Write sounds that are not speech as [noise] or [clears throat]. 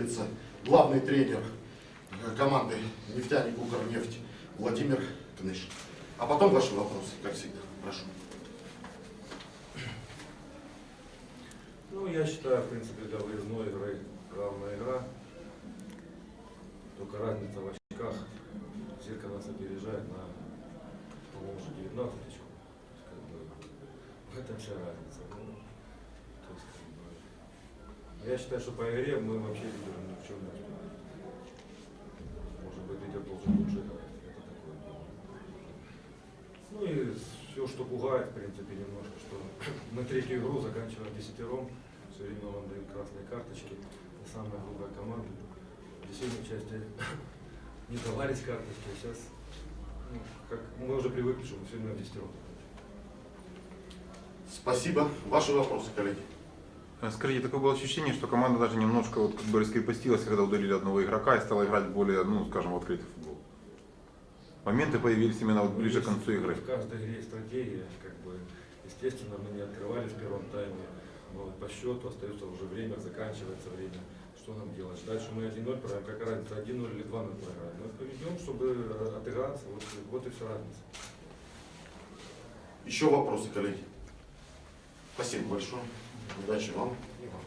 Лица, Главный тренер э, команды «Нефтяник Укрнефть» Владимир Кныш. А потом ваши вопросы, как всегда. Прошу. Ну, я считаю, в принципе, для выездной игры равная игра. Только разница в очках. Зирка нас опережает на, по-моему, уже 19 очков. Как бы, в этом вся разница. Ну, то есть, как бы, я считаю, что по игре мы вообще лидеры ни в чем не. Может быть, лидер должен лучше играть. Это такое дело. Ну и все, что пугает, в принципе, немножко, что [clears throat] мы третью игру заканчиваем десятером, все время нам дают красные карточки, это самая грубая команда. В десятой части не давались карточки, а сейчас ну, как, мы уже привыкли, что мы все время десятером. Спасибо. Ваши вопросы, коллеги. Э, Скажите, такое было ощущение, что команда даже немножко вот как бы раскрепостилась, когда удалили одного игрока и стала играть более, ну, скажем, в открытый футбол. Моменты появились именно вот ближе к концу игры. В каждой игре есть стратегия, как бы, естественно, мы не открывали в первом тайме, но по счету остается уже время, заканчивается время. Что нам делать? Что мы 1-0 проиграем, какая разница, 1-0 или 2-0 проиграем. Мы поведем, чтобы э, отыграться, вот, вот и вся разница. Еще вопросы, коллеги. Спасибо большое. Удачи вам. И вам.